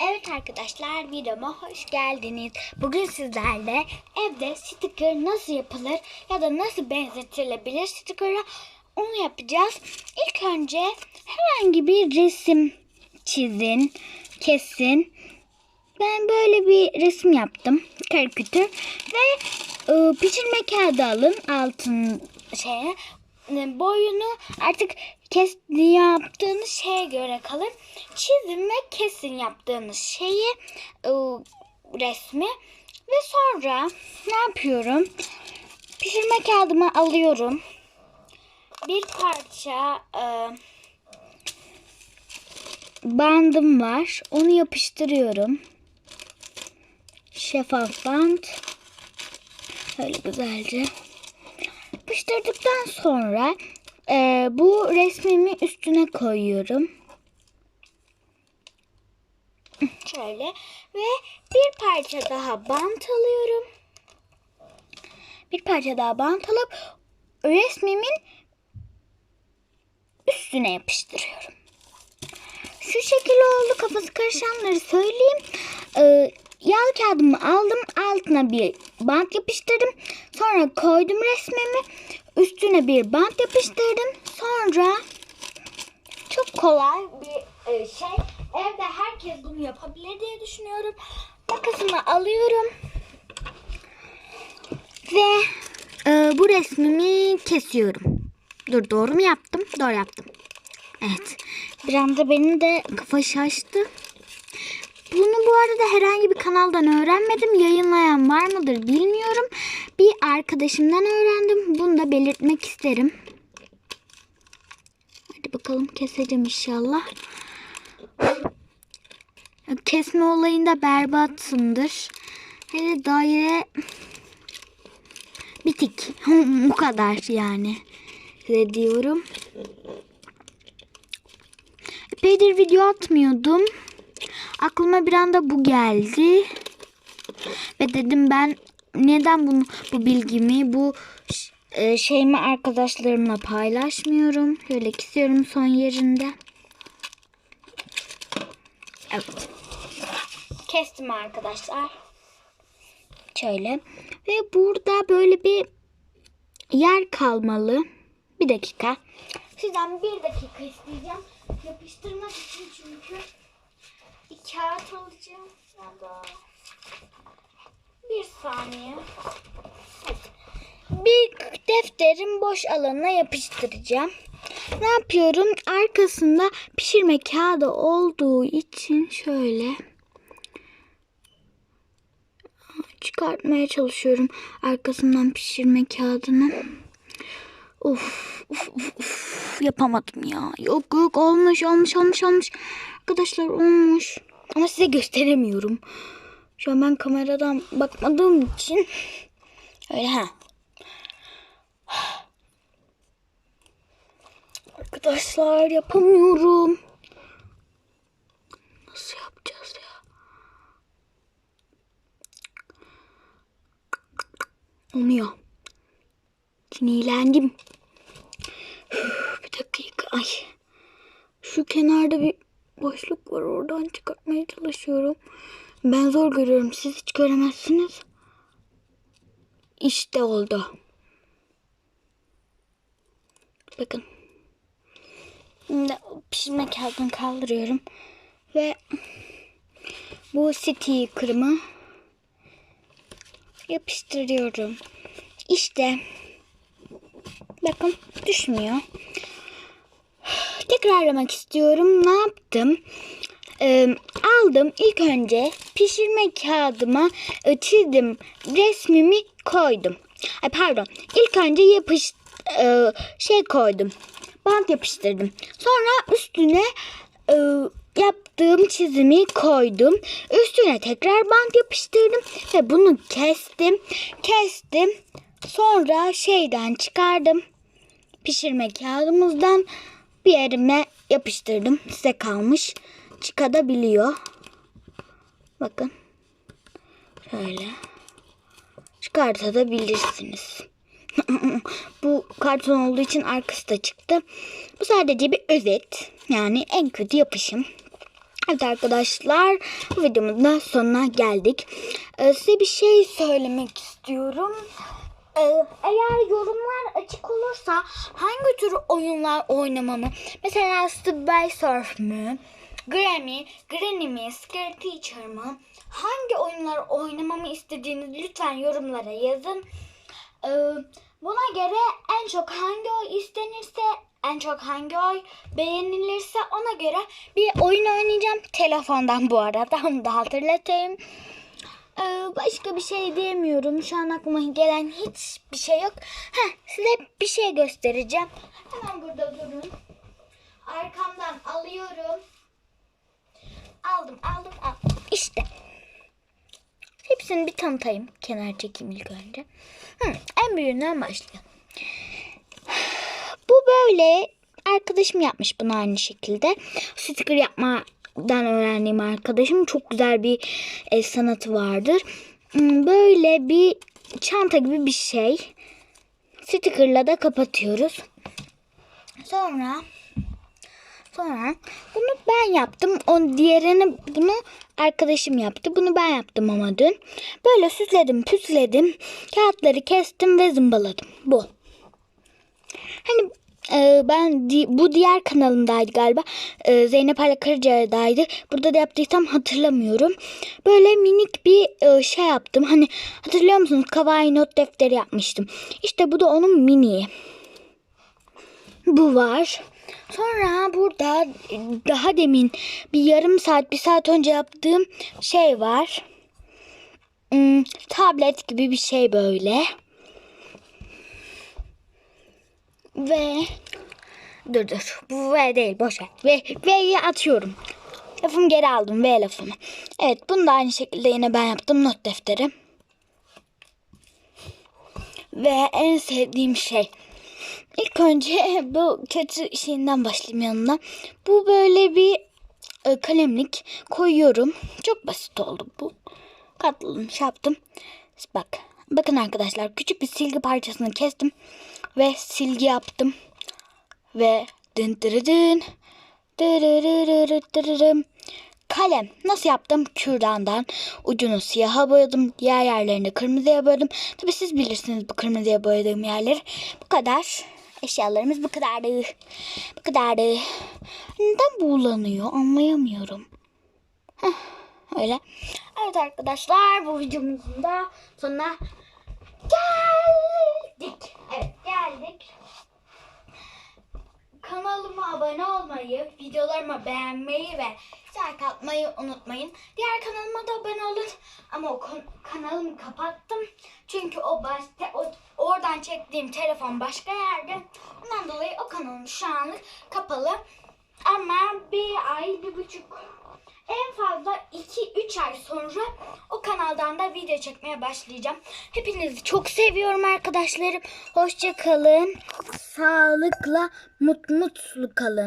Evet arkadaşlar videoma hoş geldiniz. Bugün sizlerle evde sticker nasıl yapılır ya da nasıl benzetilebilir sticker'a onu yapacağız. İlk önce herhangi bir resim çizin, kesin. Ben böyle bir resim yaptım. Karikatür ve e, pişirme kağıdı alın altın şeye boyunu artık kes yaptığınız şeye göre kalır. Çizin ve kesin yaptığınız şeyi e, resmi ve sonra ne yapıyorum? Pişirme kağıdımı alıyorum. Bir parça e, bandım var. Onu yapıştırıyorum. Şeffaf bant. Öyle güzelce. Yapıştırdıktan sonra e, bu resmimi üstüne koyuyorum. Şöyle ve bir parça daha bant alıyorum. Bir parça daha bant alıp resmimin üstüne yapıştırıyorum. Şu şekil oldu. Kafası karışanları söyleyeyim. Ee, yağlı kağıdımı aldım. Altına bir bant yapıştırdım. Sonra koydum resmimi. Üstüne bir bant yapıştırdım. Sonra çok kolay bir e, şey. Evde herkes bunu yapabilir diye düşünüyorum. Makasımı alıyorum. Ve e, bu resmimi kesiyorum. Dur doğru mu yaptım? Doğru yaptım. Evet. Bir anda benim de kafa şaştı. Bunu bu arada herhangi bir kanaldan öğrenmedim. Yayınlayan var mıdır bilmiyorum. Bir arkadaşımdan öğrendim. Bunu da belirtmek isterim. Hadi bakalım keseceğim inşallah. Kesme olayında berbatsındır. Hele daire bitik. Bu kadar yani. Size diyorum. Epeydir video atmıyordum. Aklıma bir anda bu geldi. Ve dedim ben neden bunu bu bilgimi bu e, şeyimi arkadaşlarımla paylaşmıyorum. Şöyle kesiyorum son yerinde. Evet. Kestim arkadaşlar. Şöyle. Ve burada böyle bir yer kalmalı. Bir dakika. Sizden bir dakika isteyeceğim. Yapıştırmak için çünkü bir kağıt alacağım. Ya da bir saniye. Bir defterin boş alanına yapıştıracağım. Ne yapıyorum? Arkasında pişirme kağıdı olduğu için şöyle çıkartmaya çalışıyorum arkasından pişirme kağıdını. Uf, uf, uf, uf, yapamadım ya. Yok yok olmuş olmuş olmuş olmuş. Arkadaşlar olmuş. Ama size gösteremiyorum. Şu an ben kameradan bakmadığım için öyle ha. Arkadaşlar yapamıyorum. Nasıl yapacağız ya? Olmuyor. Sinirlendim. Bir dakika. Ay. Şu kenarda bir boşluk var. Oradan çıkartmaya çalışıyorum. Ben zor görüyorum. Siz hiç göremezsiniz. İşte oldu. Bakın. Şimdi pişirme kağıdını kaldırıyorum. Ve bu sticker'ımı yapıştırıyorum. İşte bakın düşmüyor. Tekrarlamak istiyorum. Ne yaptım? Ee, aldım ilk önce pişirme kağıdıma e, çizdim resmimi koydum. Ay pardon. İlk önce yapış e, şey koydum. Bant yapıştırdım. Sonra üstüne e, yaptığım çizimi koydum. Üstüne tekrar bant yapıştırdım ve bunu kestim. Kestim. Sonra şeyden çıkardım. Pişirme kağıdımızdan bir yerime yapıştırdım. Size kalmış. Çıkabiliyor. Bakın. Şöyle. Çıkartabilirsiniz. Bu karton olduğu için arkası da çıktı. Bu sadece bir özet. Yani en kötü yapışım. Evet arkadaşlar bu videomuzun da sonuna geldik. Ee, size bir şey söylemek istiyorum. Ee, eğer yorumlar açık olursa hangi tür oyunlar oynamamı mesela Subway Surf mü? Grammy, Granny mi, mı? Hangi oyunlar oynamamı istediğinizi lütfen yorumlara yazın. Ee, buna göre en çok hangi oy istenirse, en çok hangi oy beğenilirse ona göre bir oyun oynayacağım. Telefondan bu arada onu da hatırlatayım. Ee, başka bir şey diyemiyorum. Şu an aklıma gelen hiçbir şey yok. Heh, size bir şey göstereceğim. Hemen burada durun. Arkamdan alıyorum. Aldım, aldım, aldım. İşte. Hepsini bir tanıtayım. Kenar çekeyim ilk önce. Hı, en büyüğünden başlayalım. Bu böyle arkadaşım yapmış bunu aynı şekilde. Sticker yapmadan öğrendiğim arkadaşım çok güzel bir el sanatı vardır. Böyle bir çanta gibi bir şey. Stickerla da kapatıyoruz. Sonra Sonra bunu ben yaptım. O diğerini bunu arkadaşım yaptı. Bunu ben yaptım ama dün. Böyle süsledim, püsledim. Kağıtları kestim ve zımbaladım. Bu. Hani e, ben di- bu diğer kanalımdaydı galiba. E, Zeynep Ala Karaca'daydı. Burada da yaptıysam hatırlamıyorum. Böyle minik bir e, şey yaptım. Hani hatırlıyor musunuz? Kawaii not defteri yapmıştım. İşte bu da onun mini. Bu var. Sonra burada daha demin bir yarım saat, bir saat önce yaptığım şey var. Hmm, tablet gibi bir şey böyle. Ve dur dur bu V değil boş ver. V, V'yi atıyorum. Lafımı geri aldım V lafımı. Evet bunu da aynı şekilde yine ben yaptım not defteri. Ve en sevdiğim şey. İlk önce bu kötü şeyinden başlayayım yanına. Bu böyle bir e, kalemlik koyuyorum. Çok basit oldu bu. Katladım şey yaptım. Bak. Bakın arkadaşlar küçük bir silgi parçasını kestim. Ve silgi yaptım. Ve dın dırıdın. Kalem nasıl yaptım? Kürdandan ucunu siyaha boyadım. Diğer yerlerini kırmızıya boyadım. Tabi siz bilirsiniz bu kırmızıya boyadığım yerleri. Bu kadar. Eşyalarımız bu kadardı. Bu kadardı. Neden buğulanıyor anlayamıyorum. Heh, öyle. Evet arkadaşlar bu videomuzun da sonuna geldik. Kanalıma abone olmayı, videolarımı beğenmeyi ve like atmayı unutmayın. Diğer kanalıma da abone olun. Ama o kanalımı kapattım. Çünkü o başta o, oradan çektiğim telefon başka yerde. Ondan dolayı o kanalım şu anlık kapalı. Ama bir ay, bir buçuk en fazla 2-3 ay sonra o kanaldan da video çekmeye başlayacağım. Hepinizi çok seviyorum arkadaşlarım. Hoşça kalın. Sağlıkla mut mutlu kalın.